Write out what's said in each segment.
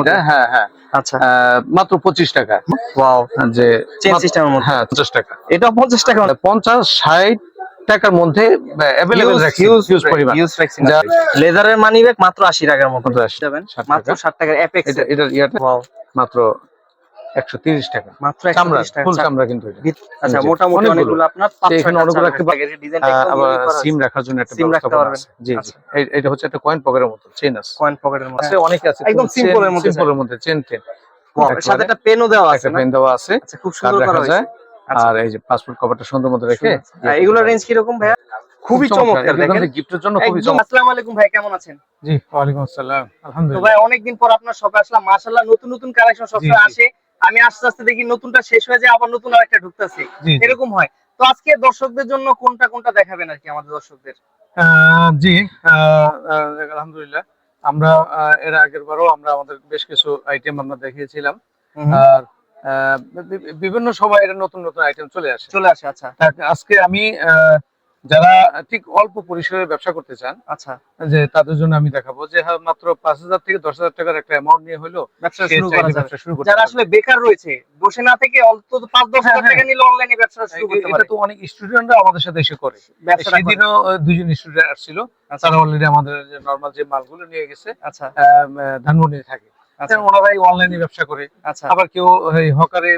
এটা? হ্যাঁ হ্যাঁ। আচ্ছা। মাত্র পঁচিশ টাকা। ওয়াও। যে মাত্র- হ্যাঁ পঞ্চাশ টাকা। এটা পঞ্চাশ টাকা মানে পঞ্চাশ ষাট টাকার মধ্যে অ্যাভেলেবেল হিউজ পরিমাণ। যা লেদারের মানি ব্যাগ মাত্র আশি টাকার মতো। পঞ্চাশ দেবেন 60 ষাট টাকার অ্যাপেক্স এটা এটা মাত্র একশো তিরিশ টাকা। মাত্র 130 টাকা ফুল চামড়া। কিন্তু এটা। আচ্ছা মোটামুটি অনেকগুলো। আপনার পাঁচ এখানে অনেকগুলো রাখতে আবার সিম রাখার জন্য একটা সিম ব্যবস্থা করা পারবেন। আছে। জি আচ্ছা। এটা হচ্ছে একটা কয়েন পকেটের মতো চেন আছে। কয়েন পকেটের মধ্যে আছে অনেক আছে। একদম এর মধ্যে সিম্পলের মধ্যে চেন এর সাথে একটা পেনও দেওয়া আছে পেন দেওয়া আছে। আচ্ছা খুব সুন্দর করা হয়েছে। যায়। আচ্ছা। আর এই যে পাসপোর্ট কভারটা সুন্দর মতো রেখে আর এগুলোর রেঞ্জ কীরকম ভাইয়া? খুবই চমৎকার। দেখেন। গিফটের জন্য খুবই চমৎকার। আসসালামু আলাইকুম ভাই কেমন আছেন? জি ওয়ালাইকুম আসসালাম। তো আলহামদুলিল্লাহ। ভাই অনেকদিন পর আপনার শপে আসলাম মাশাআল্লাহ নতুন নতুন কালেকশন সবসময়। আসে আমি আস্তে আস্তে দেখি নতুনটা শেষ হয়ে যায় আবার নতুন আরেকটা ঢুকতেছে। এরকম হয়। তো আজকে দর্শকদের জন্য কোনটা কোনটা দেখাবেন আর কি আমাদের দর্শকদের? জি আলহামদুলিল্লাহ। আমরা এর আগের বারও আমরা আমাদের বেশ কিছু আইটেম আমরা দেখিয়েছিলাম। আর বিভিন্ন সময় এটা নতুন নতুন আইটেম চলে আসে। চলে আসে আচ্ছা। আজকে আমি আহ, যারা ঠিক অল্প পরিসরে ব্যবসা করতে চান আচ্ছা। যে তাদের জন্য আমি দেখাবো যে হ্যাঁ, মাত্র পাঁচ হাজার থেকে দশ হাজার টাকার একটা অ্যামাউন্ট নিয়ে হলো ব্যবসা শুরু করা যাবে। শুরু করতে যারা আসলে বেকার রয়েছে বসে না থেকে অন্তত পাঁচ দশ হাজার হ্যাঁ, টাকা নিলে অনলাইনে ব্যবসা শুরু করতে পারে। এটা তো অনেক স্টুডেন্টরা আমাদের সাথে এসে করে। সেদিনও দুজন স্টুডেন্ট আসছিল। আচ্ছা। তারা অলরেডি আমাদের যে নর্মাল যে মালগুলো নিয়ে গেছে আচ্ছা। আহ, আহ, ধানমন্ডি থাকে। আচ্ছা। ওনারাই অনলাইনে ব্যবসা করে। আচ্ছা। আবার কেউ হকারে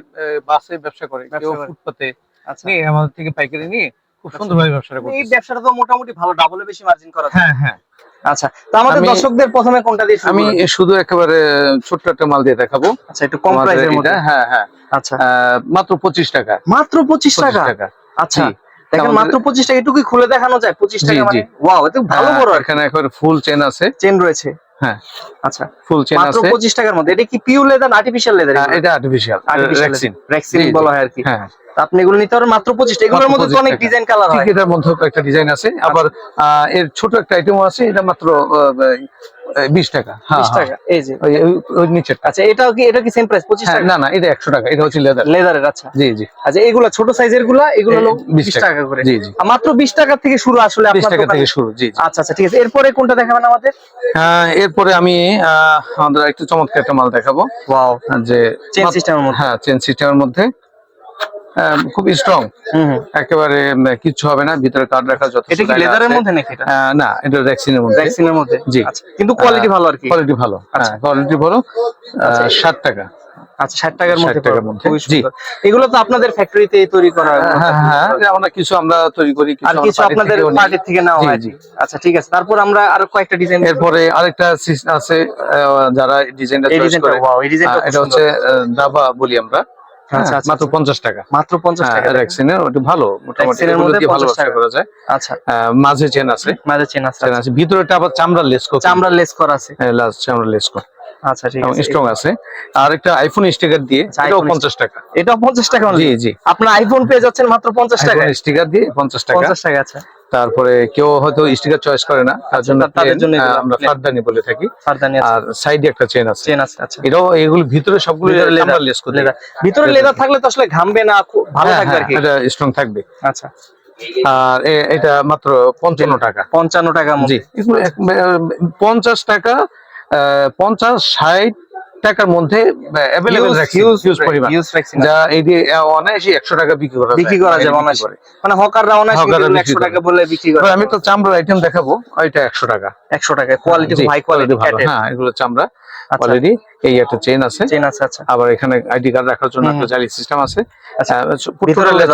বাসে ব্যবসা করে কেউ ফুটপাতে আচ্ছা। নিয়ে আমাদের থেকে পাইকারি নিয়ে খুব। সুন্দরভাবে ব্যবসাটা এই ব্যবসাটা তো মোটামুটি ভালো ডাবলে বেশি মার্জিন করা হ্যাঁ হ্যাঁ। আচ্ছা তো আমাদের দর্শকদের প্রথমে কোনটা দিয়ে আমি শুধু একেবারে ছোট্ট একটা মাল দিয়ে দেখাবো। আচ্ছা একটু কম প্রাইসের মধ্যে। হ্যাঁ হ্যাঁ। আচ্ছা। মাত্র পঁচিশ টাকা। মাত্র পঁচিশ 25 টাকা? আচ্ছা। দেখেন মাত্র পঁচিশ টাকা এটুকুই খুলে দেখানো যায় পঁচিশ জি, টাকা মানে। ওয়াও এত ভালো বড় এখানে একেবারে ফুল চেন আছে। চেন রয়েছে। হ্যাঁ। আচ্ছা ফুল চেন মাত্র আছে। পঁচিশ টাকার মধ্যে এটা কি পিউ লেদার আর্টিফিশিয়াল লেদার এটা আর্টিফিশিয়াল রেক্সিন রেক্সিন জি। বলা হয় আর কি। হ্যাঁ। আপনি এগুলো নিতে পারেন মাত্র পঁচিশ এগুলোর মধ্যে অনেক ডিজাইন কালার ঠিক হয়। এটার মধ্যে একটা ডিজাইন আছে। আবার এর ছোট একটা আইটেম আছে। এটা মাত্র বিশ টাকা। হ্যাঁ বিশ হ্যাঁ। টাকা। এই যে। ওই- ওই- ওই আচ্ছা এটাও কি এটা কি সেম প্রাইস পঁচিশ হ্যাঁ, টাকা? না না এটা একশো টাকা। এটা হচ্ছে লেদার লেদারের আচ্ছা। জি জি। আচ্ছা এগুলো ছোট সাইজেরগুলা এগুলো হলো এই 20 টাকা। করে। জি জি। মাত্র টাকা থেকে শুরু আসলে টাকা থেকে শুরু জি আচ্ছা আচ্ছা ঠিক আছে। এরপরে কোনটা দেখাবেন আমাদের? আহ, এরপরে আমি আহ, আমাদের একটু চমৎকার একটা মাল দেখাবো। ওয়াও যে চেন সিস্টেমের মধ্যে। হ্যাঁ চেন সিস্টেমের মধ্যে। খুব স্ট্রং একেবারে কিচ্ছু হবে না ভিতরে কার্ড রাখা যত এটা কি লেদারের মধ্যে নাকি এটা? না এটা রেক্সিনের মধ্যে। ভ্যাকসিনের মধ্যে? জি। আচ্ছা কিন্তু কোয়ালিটি ভালো আর কি। কোয়ালিটি ভালো। হ্যাঁ কোয়ালিটি ভালো। আচ্ছা। ষাট টাকা। আচ্ছা ষাট টাকার মধ্যে টাকার মধ্যে, জি। এগুলো তো আপনাদের ফ্যাক্টরিতে তৈরি করা হ্যাঁ। হ্যাঁ আমরা কিছু আমরা তৈরি করি আর কিছু আপনাদের থেকে হয়। জি। আচ্ছা ঠিক আছে। তারপর আমরা আরও কয়েকটা ডিজাইন এরপরে আরেকটা আছে যারা ডিজাইনটা চয়েস করে। এটা হচ্ছে দাবা বলি আমরা। হ্যাঁ, আচ্ছা, আচ্ছা, মাত্র আচ্ছা। পঞ্চাশ টাকা। মাত্র 50 টাকা দেখেন। রেক্সিনের ওটা ভালো মোটামুটি মধ্যে ভালো টাকা। করা যায়। আচ্ছা। মাঝে চেন আছে। মাঝে চেন আছে ভিতরে ভিতরেটা আবার চামড়ার লেস কো চামড়ার লেস করা আছে। লাস্ট চামড়ার লেস কো আচ্ছা ঠিক আছে। স্ট্রং আছে। আর একটা আইফোন স্টিকার দিয়ে আচ্ছা, এটাও iPhone পঞ্চাশ টাকা। এটা 50 টাকা জি জি। আপনার আইফোন পেয়ে যাচ্ছেন মাত্র 50 টাকা। স্টিকার দিয়ে পঞ্চাশ টাকা। 50 টাকা আচ্ছা। তারপরে কেউ হয়তো স্টিকার চয়েস করে না তার জন্য তাদের জন্য আমরা ফারদানি বলে থাকি। ফারদানি আর সাইডে একটা চেন আছে। চেন আছে আচ্ছা। এটাও এগুলো ভিতরে সবগুলো লেদার লেস করে লেদার ভিতরে লেদার থাকলে তো আসলে ঘামবে না খুব ভালো থাকবে আর কি। এটা স্ট্রং থাকবে। আচ্ছা। আর এটা মাত্র পঞ্চান্ন টাকা। 55 টাকার জি। পঞ্চাশ টাকা পঞ্চাশ ষাট টাকার মধ্যে অ্যাভেলেবেল পরিমাণ। যা এই যে অনায়াসে টাকা বিক্রি করা বিক্রি করা অনায়াসে। মানে হকাররা অনায়াসে 100 টাকা বলে বিক্রি করে। আমি তো চামড়ার আইটেম দেখাবো। ওইটা একশো টাকা। 100 টাকা কোয়ালিটি হাই কোয়ালিটি ভালো। হ্যাঁ এগুলো চামড়া। আচ্ছা। অলরেডি এই একটা চেন আছে। চেন আছে আচ্ছা। আবার এখানে আইডি কার্ড রাখার জন্য একটা জালি সিস্টেম আছে। আচ্ছা।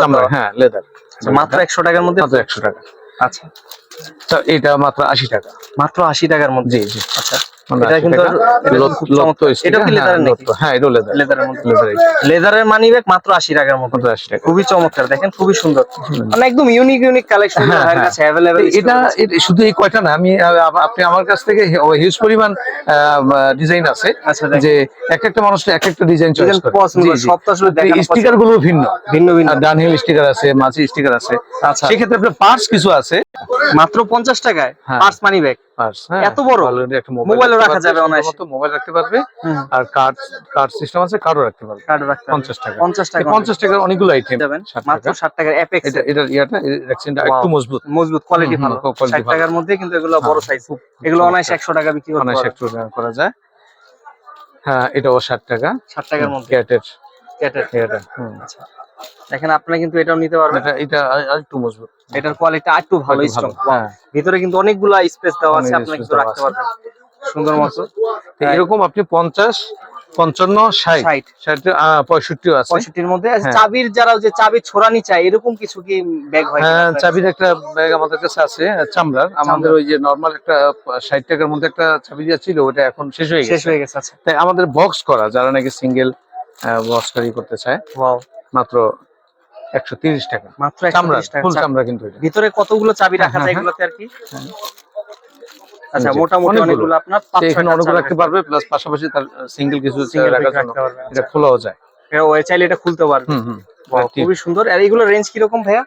চামড়া। হ্যাঁ লেদার আচ্ছা, মাত্র 100 টাকার মধ্যে? মাত্র একশো টাকা। আচ্ছা। তো এটা মাত্র আশি টাকা। মাত্র 80 টাকার মধ্যে? জি জি। আচ্ছা। এটা 80 কিন্তু টাকা। এটা লত- খুব লত চমৎকার। sticker, এটাও কি হ্যাঁ, leather-এর নাকি? লত- হ্যাঁ এটাও লেদার লেদারের মধ্যে লেদার লেদারের মানি ব্যাগ মাত্র 80 টাকার মতো মাত্র আশি টাকা খুবই চমৎকার দেখেন খুবই সুন্দর মানে একদম ইউনিক ইউনিক কালেকশন হ্যাঁ, ভাইয়ের হ্যাঁ। কাছে अवेलेबल এটা এটা শুধু এই কয়টা না আমি আহ, আপ- আপনি আমার কাছ থেকে হিউজ পরিমাণ ডিজাইন আছে আচ্ছা দেখেন যে এক একটা মানুষ তো এক একটা ডিজাইন চয়েস ডিজাইন করে পছন্দ করে, সব তো আসলে দেখানো স্টিকার গুলো ভিন্ন ভিন্ন ভিন্ন ডানহিল স্টিকার আছে মাঝি স্টিকার আছে আচ্ছা সেক্ষেত্রে আপনার পার্টস কিছু আছে মাত্র 50 টাকায় হ্যাঁ। পার্স মানি ব্যাগ পার্টস এত বড়? একটা মোবাইলও মোবাইল রাখা যাবে অনায়াসে। মোবাইল রাখতে পারবে। আর কার্ড কার্ড সিস্টেম আছে কার্ডও রাখতে পারবে। কার্ড রাখতে হবে। পঞ্চাশ টাকা। 50 টাকা পঞ্চাশ টাকার অনেকগুলো আইটেম মাত্র 60 টাকার অ্যাপেক্স এটা এটার ইয়াটা রেক্সিনটা একটু মজবুত। মজবুত কোয়ালিটি ভালো। quality 60 টাকার মধ্যে কিন্তু এগুলো বড় হ্যাঁ, সাইজ এগুলো অনায়াসে 100 টাকা বিক্রি করতে অনায়াসে পারবে একটু করা যায়। হ্যাঁ। এটাও ষাট টাকা। ষাট টাকার মধ্যে। ক্যাটের ক্যাটের এটা হুম। আচ্ছা। দেখেন আপনারা কিন্তু এটাও নিতে পারবেন। এটা এটা আরেকটু আর মজবুত। এটার কোয়ালিটি একটু ভালো স্ট্রং হ্যাঁ। ভিতরে কিন্তু অনেকগুলা স্পেস দেওয়া আছে আপনারা কিন্তু রাখতে পারবেন। সুন্দর মতো। তো এরকম আপনি পঞ্চাশ পঞ্চান্ন ষাট। ষাট। পঁয়ষট্টিও আছে। পঁয়ষট্টির মধ্যে হ্যাঁ। চাবির যারা যে চাবি ছোড়ানি চায় এরকম কিছু কি ব্যাগ হয় হ্যাঁ চাবির একটা ব্যাগ আমাদের কাছে আছে চামড়ার। আমাদের ওই যে নর্মাল একটা ষাট টাকার মধ্যে একটা চাবি দেওয়া ছিল ওটা এখন শেষ হয়ে কাছে? শেষ হয়ে গেছে আচ্ছা। তাই আমাদের বক্স করা যারা নাকি সিঙ্গেল বক্স কারি করতে চায়। ওয়াও মাত্র একশো তিরিশ টাকা। মাত্র চামড়া ফুল চামড়া কিন্তু ভিতরে কতগুলো চাবি রাখা হ্যাঁ, যায় হ্যাঁ, এগুলোতে আর কি? আচ্ছা মোটামুটি অনেকগুলো। আপনার পাঁচ এখানে অনেকগুলো রাখতে পারবে প্লাস পাশাপাশি তার সিঙ্গেল কিছু Single রাখার জন্য। পারবে, এটা আচ্ছা। খোলাও যায়। চাইলে এটা খুলতে পারবে। খুবই সুন্দর। আর এগুলো রেঞ্জ কীরকম ভাইয়া?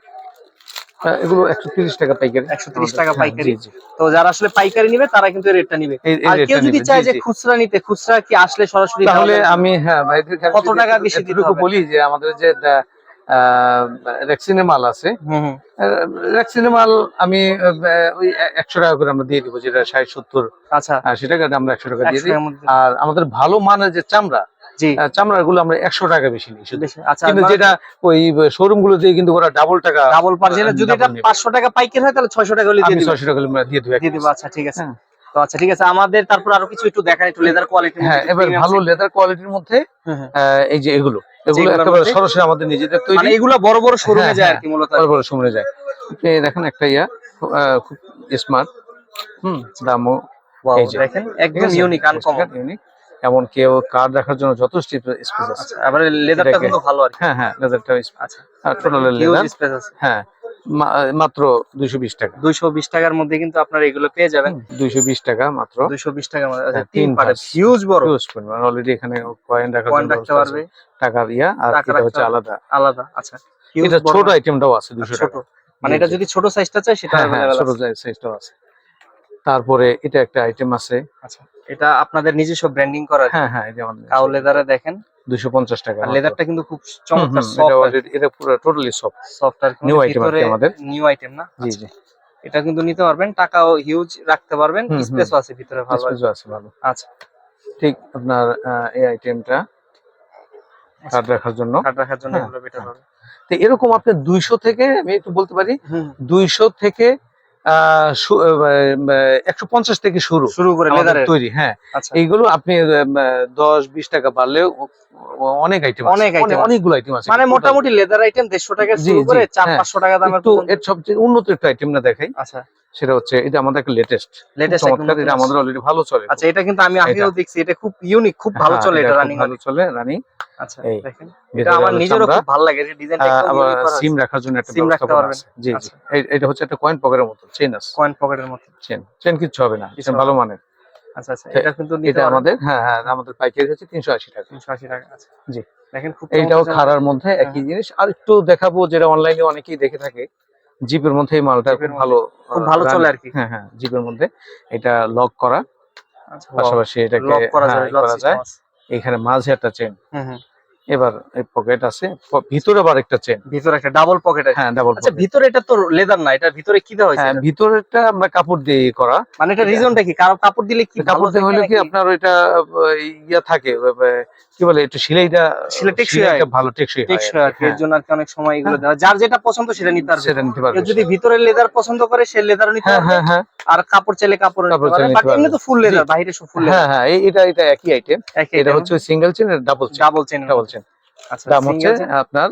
এগুলো একশো তিরিশ টাকা পাইকারি। 130 টাকা হ্যাঁ, পাইকারি। তো যারা আসলে পাইকারি নিবে তারা কিন্তু রেটটা নিবে। আর কেউ যদি চায় যে খুচরা নিতে খুচরা কি আসলে সরাসরি তাহলে আমি হ্যাঁ ভাইদের কত টাকা বেশি দিতে হবে? বলি যে আমাদের যে রেক্সিনে মাল আছে। রেক্সিনে মাল আমি ওই একশো টাকা করে আমরা দিয়ে দিব যেটা ষাট সত্তর। আচ্ছা। আশি টাকা আমরা একশো টাকা দিয়ে 100 দিই। আর আমাদের ভালো মানের যে চামড়া গুলো আমরা একশো টাকা বেশি নিই আচ্ছা কিন্তু যেটা ওই শোরুমগুলো দিয়ে কিন্তু ওরা ডাবল টাকা ডাবল যদি এটা পাঁচশো টাকা পাইকারি হয় তাহলে ছয়শো টাকা হলে দিয়ে ছয়শো টাকা দিয়ে দেবো আচ্ছা ঠিক আছে। হ্যাঁ। তো আচ্ছা ঠিক আছে। আমাদের তারপর আরও কিছু একটু দেখান একটু লেদার কোয়ালিটি হ্যাঁ এবার ভালো লেদার কোয়ালিটির মধ্যে আহ, এই যে এগুলো এগুলো যেগুলোর একেবারে সরাসরি আমাদের নিজেদের মানে এগুলো বড় বড় শোরুমে হ্যাঁ, যায় আর হ্যাঁ। কি মূলত। বড় বড় সময় যায়। দেখেন একটা ইয়া খুব স্মার্ট হুম দামও। দেখেন একদম ইউনিক আনকমন ইউনিক এমন কেউ কার্ড রাখার জন্য যথেষ্ট স্পেস আছে। আচ্ছা আবার লেদারটা কিন্তু ভালো আর হ্যাঁ হ্যাঁ লেদারটা আচ্ছা টোটাল লেদার স্পেস আছে। হ্যাঁ মাত্র দুইশো বিশ টাকা। 220 টাকার মধ্যে কিন্তু আপনারা এগুলো পেয়ে যাবেন। দুইশো বিশ টাকা মাত্র। 220 টাকার মধ্যে আচ্ছা হ্যাঁ, তিন পারে হিউজ বড়। ইউজ পরিমাণ। অলরেডি এখানে কয়েন জন্য রাখতে পারবে। টাকা ইয়া আর এটা হচ্ছে আলাদা। আলাদা আচ্ছা এটা ছোট? আইটেমটাও আছে দুশো ছোট। টাকা মানে এটা যদি ছোট সাইজটা চাই সেটা হ্যাঁ হ্যাঁ ছোট আছে। সাইজটাও আছে। তারপরে এটা একটা আইটেম আছে। আচ্ছা এটা আপনাদের নিজস্ব ব্র্যান্ডিং করা হ্যাঁ হ্যাঁ এটা আমাদের কাউ লেদারে দেখেন? দুশো পঞ্চাশ টাকা। আর মাত্র। লেদারটা কিন্তু খুব চমৎকার সফট এটা পুরো টোটালি সফট সফট আর item আর কি আমাদের। নিউ আইটেম না? জি আচ্ছা, জি। এটা কিন্তু নিতে পারবেন টাকাও হিউজ রাখতে পারবেন। স্পেসও আছে ভিতরে ভালো স্পেসও আছে ভালো। আচ্ছা। ঠিক আপনার এই আইটেমটা কার্ড রাখার জন্য। কার্ড রাখার জন্য হ্যাঁ, এগুলো বেটার হ্যাঁ। হবে। তো এরকম আপনি দুইশো থেকে আমি একটু বলতে পারি হুম। দুইশো থেকে একশো পঞ্চাশ থেকে শুরু শুরু করে তৈরি হ্যাঁ। আচ্ছা। এইগুলো আপনি দশ বিশ টাকা বাড়লেও অনেক আইটেম অনেক আছে। অনেকগুলো আইটেম আছে। মানে মোটামুটি লেদার আইটেম দেড়শো টাকা শুরু করে চার হ্যাঁ। পাঁচশো টাকা দামের পর্যন্ত। এর সবচেয়ে উন্নত একটা আইটেম না দেখাই। আচ্ছা। সেটা হচ্ছে এটা আমাদের একটা লেটেস্ট লেটেস্ট চমৎকার এটা আমাদের অলরেডি ভালো চলে। আচ্ছা এটা কিন্তু আমি আগেও দেখছি এটা খুব ইউনিক খুব ভালো হ্যাঁ, চলে এটা রানিং ভালো চলে রানিং আচ্ছা দেখেন। এটা আমার নিজেরও খুব ভালো লাগে এটা ডিজাইনটা আহ, একদম আবার ইউনিক করা সিম রাখার জন্য একটা সিম রাখতে পারবেন। জি জি। আচ্ছা। এটা হচ্ছে একটা কয়েন পকেটের মতো চেন আছে। কয়েন পকেটের মতো। চেন চেন হবে না চেন ভালো মানের। আচ্ছা আচ্ছা এটা কিন্তু এটা আমাদের হ্যাঁ হ্যাঁ আমাদের পাইকারি হচ্ছে তিনশো আশি টাকা। 380 টাকা আচ্ছা। জি। দেখেন খুব এইটাও চমৎকার মধ্যে একই জিনিস। আর একটু দেখাবো যেটা অনলাইনে অনেকেই দেখে থাকে জিপের মধ্যে এই মালটা খুব ভালো খুব ভালো চলে আর কি। হ্যাঁ হ্যাঁ জিপের মধ্যে। এটা লক করা। পাশাপাশি এটাকে লক করা হ্যাঁ, লক যায়। এখানে মাঝে একটা চেন হুম হুম। এবার এই পকেট আছে ভিতরে আবার একটা চেন ভিতরে একটা ডাবল পকেট আছে। হ্যাঁ ডাবল আচ্ছা ভিতরে এটা তো লেদার না এটা ভিতরে কি দেওয়া হয়েছে হ্যাঁ এটা? আমরা কাপড় দিয়ে করা। মানে এটা রিজনটা কি? কারণ কাপড় দিলে কি কাপড় দিলে দিয়ে হলে কি আপনার ওইটা ইয়া থাকে কি বলে একটু সিলাইটা সিলাই টেকসই সিলাইটা হয়। ভালো টেকসই হয় টেকসই আর এর হ্যাঁ, জন্য আর কি অনেক সময় এগুলো দেওয়া যার যেটা পছন্দ সেটা নিতে পারবে। সেটা নিতে পারবে যদি ভিতরে লেদার পছন্দ করে সে লেদারও নিতে হ্যাঁ পারবে। হ্যাঁ হ্যাঁ। আর কাপড় চাইলে কাপড় নিতে পারবে। বাট এমনি তো ফুল লেদার বাইরে সব ফুল হ্যাঁ হ্যাঁ এটা এটা একই আইটেম এটা হচ্ছে single chain double chain double chain double chain আচ্ছা দাম হচ্ছে আপনার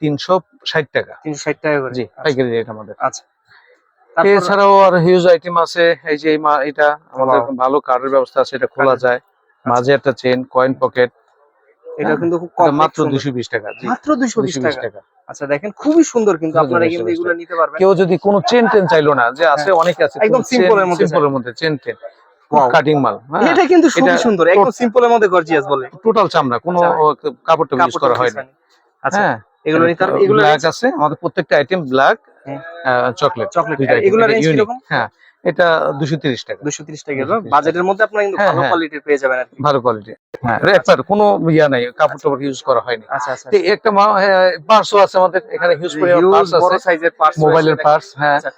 তিনশো ষাট টাকা। 360 টাকা করে। জি আচ্ছা, পাইকারি রেট আমাদের। আচ্ছা। এছাড়াও আর হিউজ আইটেম আছে এই যে এটা। আমাদের ভালো কার্ডের ব্যবস্থা আছে এটা খোলা যায়। মাঝে একটা চেন কয়েন পকেট এটা কিন্তু খুব কম মাত্র দুশো বিশ টাকা। মাত্র 220 বিশ টাকা। আচ্ছা দেখেন খুবই সুন্দর কিন্তু আপনারা কিন্তু এগুলো নিতে পারবেন। কেউ যদি কোনো চেন টেন চাইলো না যে আছে অনেকে আছে হ্যাঁ। একদম এর মধ্যে সিম্পলের মধ্যে চেন টেন. কাটিং মাল হ্যাঁ। এটা কিন্তু সুন্দর একদম সিম্পলের মধ্যে গর্জিয়াস বলে। টোটাল চামড়া। কোনো। কাপড় ইউজ করা হয়নি। ছাড়া। আচ্ছা হ্যাঁ। এগুলো নিতে এগুলো ব্ল্যাক আছে আমাদের প্রত্যেকটা আইটেম ব্ল্যাক। চকলেট চকলেট এগুলো রেঞ্জ হ্যাঁ। এটা দুশো তিরিশ টাকা। 230 টাকা বাজেটের মধ্যে আপনারা কিন্তু হ্যাঁ, ভালো হ্যাঁ। কোয়ালিটির পেয়ে যাবেন আর ভালো কোয়ালিটি হ্যাঁ একবার কোনো ইয়া নাই কাপড় টাপড় ইউজ করা হয়নি। আচ্ছা আচ্ছা একটা পার্সও আছে আমাদের এখানে হিউজ পার্স আছে। মোবাইলের পার্স হ্যাঁ। আচ্ছা।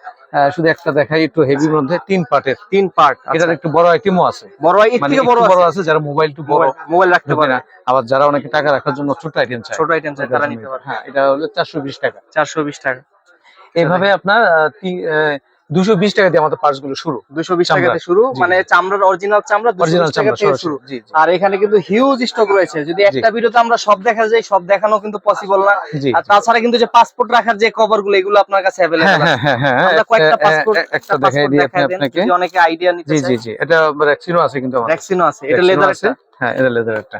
শুধু একটা দেখাই একটু হেভির মধ্যে তিন পার্টের তিন পার্ট এটার একটু বড় আইটেমও আছে। বড় এর মানে বড় বড় আছে। যারা মোবাইল একটু বড় মোবাইল রাখতে পারে। না আবার যারা অনেকে টাকা রাখার জন্য ছোট আইটেম চায় ছোট আইটেম চাই তারা নিতে পারে। হ্যাঁ এটা হলো চারশো বিশ টাকা। চারশো বিশ টাকা। এইভাবে আপনার দুশো বিশ টাকা দিয়ে আমাদের পার্সগুলো শুরু। দুশো বিশ চামড়া। টাকাতে শুরু? মানে চামড়ার অরিজিনাল চামড়া দুশো টাকা থেকে শুরু। আর এখানে কিন্তু হিউজ স্টক রয়েছে। যদি একটা ভিডিওতে আমরা সব দেখা যায় সব দেখানো কিন্তু পসিবল না। আর তাছাড়া কিন্তু যে পাসপোর্ট রাখার যে কভারগুলো এগুলো আপনার কাছে অ্যাভেলেবল হ্যাঁ হ্যাঁ হ্যাঁ আমরা কয়েকটা পাসপোর্ট একটা দেখাই দিই আপনাকে। অনেকে আইডিয়া নিতে জি জি জি। এটা ভ্যাকসিনও আছে কিন্তু আমাদের ভ্যাকসিনও আছে। এটা লেদার আছে। হ্যাঁ এটা লেদার একটা।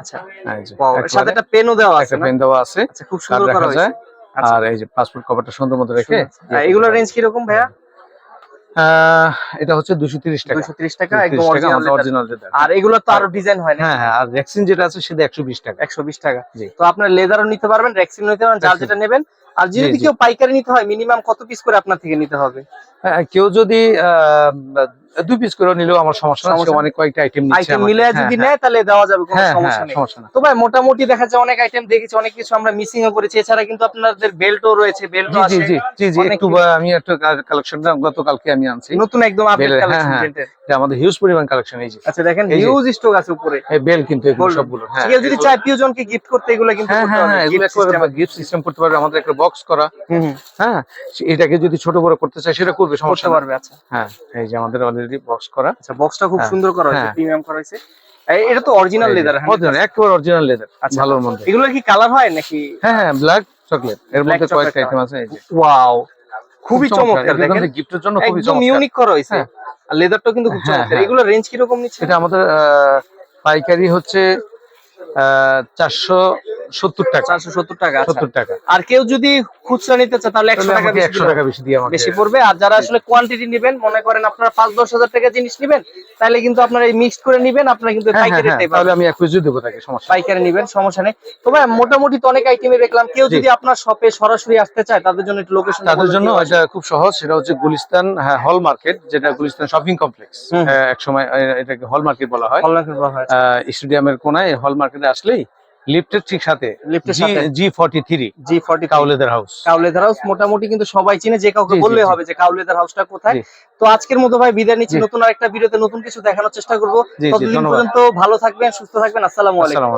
আচ্ছা। এই যে, এর সাথে একটা পেনও দেওয়া আছে পেন দেওয়া আছে। আচ্ছা খুব সুন্দর করা হয়েছে যায়। আচ্ছা। আর এই যে পাসপোর্ট কভারটা সুন্দর মতো রেখে এগুলোর রেঞ্জ কীরকম ভাইয়া? আহ, এটা হচ্ছে দুশো তিরিশ টাকা। দুশো ত্রিশ টাকা একদম 230 টাকা leather। অরিজিনাল আর এগুলো তো আরও ডিজাইন হয় না হ্যাঁ হ্যাঁ আর ভ্যাকসিন যেটা আছে সেটা একশো বিশ টাকা। একশো বিশ টাকা। জি। তো আপনার লেদারও নিতে পারবেন রেক্সিন নিতে পারবেন যার যেটা নেবেন আর যদি কেউ পাইকারি নিতে হয় মিনিমাম কত পিস করে আপনার থেকে নিতে হবে? হ্যাঁ, কেউ যদি দুই পিস করে নিলেও আমার সমস্যা না অনেক কয়েকটা আইটেম নিচ্ছে আইটেম মিলে হ্যাঁ, যদি হ্যাঁ, নেয় তাহলে দেওয়া যাবে কোনো হ্যাঁ, সমস্যা হ্যাঁ, নেই। তো ভাই মোটামুটি দেখা যায় অনেক আইটেম দেখেছি অনেক কিছু আমরা মিসিং ও করেছি। এছাড়া কিন্তু আপনাদের বেল্টও রয়েছে জি আছে। জি জি জি একটু আমি একটা কালেকশনটা গতকালকে আমি আনছি। নতুন একদম আপডেট হ্যাঁ, কালেকশন হ্যাঁ। বেল্টের এটা আমাদের হিউজ পরিমাণ কালেকশন এই যে। আচ্ছা দেখেন হিউজ স্টক আছে উপরে। এই বেল কিন্তু এগুলো। সবগুলো হ্যাঁ যদি চায় প্রিয়জনকে গিফট করতে এগুলো কিন্তু হ্যাঁ করতে হ্যাঁ হ্যাঁ এ। গিফট সিস্টেম করতে পারবে আমাদের একটা বক্স করা। হুম, হুম, হ্যাঁ এটাকে যদি ছোট বড় করতে চায় সেটা করবে সমস্যা পারবে আচ্ছা। হ্যাঁ এই যে আমাদের অলরেডি বক্স করা। আচ্ছা বক্সটা খুব হ্যাঁ, সুন্দর করা হয়েছে হ্যাঁ। প্রিমিয়াম করা হয়েছে। এটা তো অরিজিনাল লেদার অরিজিনাল একেবারে অরিজিনাল লেদার আচ্ছা। ভালোর মধ্যে। এগুলোর কি কালার হয় নাকি? হ্যাঁ হ্যাঁ ব্ল্যাক চকলেট এর মধ্যে কয়েকটা আইটেম আছে এই যে। ওয়াও খুবই চমৎকার। দেখেন। গিফটের জন্য খুবই একদম ইউনিক করা হয়েছে। হ্যাঁ। আর লেদারটাও কিন্তু খুব হ্যাঁ, চমৎকার। এগুলোর রেঞ্জ কীরকম নিচ্ছে? এটা আমাদের পাইকারি হচ্ছে চারশো সত্তর টাকা। চারশো সত্তর টাকা আচ্ছা। সত্তর টাকা। আর কেউ যদি খুচরা নিতে চায় তাহলে একশো টাকা বেশি একশো টাকা বেশি দিয়ে বেশি পড়বে। আর যারা আসলে কোয়ান্টিটি নেবেন মনে করেন আপনারা পাঁচ দশ হাজার টাকা জিনিস নেবেন তাহলে কিন্তু আপনারা এই মিক্সড করে নেবেন আপনারা কিন্তু হ্যাঁ, হ্যাঁ, হ্যাঁ, তাহলে আমি এক দেবো তাকে সমস্যা নেই। পাইকারি নেবেন সমস্যা নেই। তো ভাই মোটামুটি তো অনেক আইটেমে দেখলাম। কেউ যদি আপনার শপে সরাসরি আসতে চায় তাদের জন্য একটু লোকেশন তাদের জন্য এটা খুব সহজ সেটা হচ্ছে গুলিস্তান হ্যাঁ, হল মার্কেট যেটা গুলিস্তান শপিং কমপ্লেক্স। এক সময় এটাকে হল মার্কেট বলা হয়। অনলাইন হয় আহ, স্টেডিয়ামের কোনায় হল মার্কেটে আসলেই লিফটের ঠিক সাথে লিফটের সাথে। G forty three G forty cow leather house cow leather house মোটামুটি কিন্তু সবাই চিনে যে কাউকে বললে হবে যে কাউলেদার হাউসটা কোথায়। তো আজকের মতো ভাই বিদায় নিচ্ছি। নতুন আরেকটা ভিডিওতে নতুন কিছু দেখানোর চেষ্টা করব। ততদিন পর্যন্ত ভালো থাকবেন সুস্থ থাকবেন আসসালামু আলাইকুম।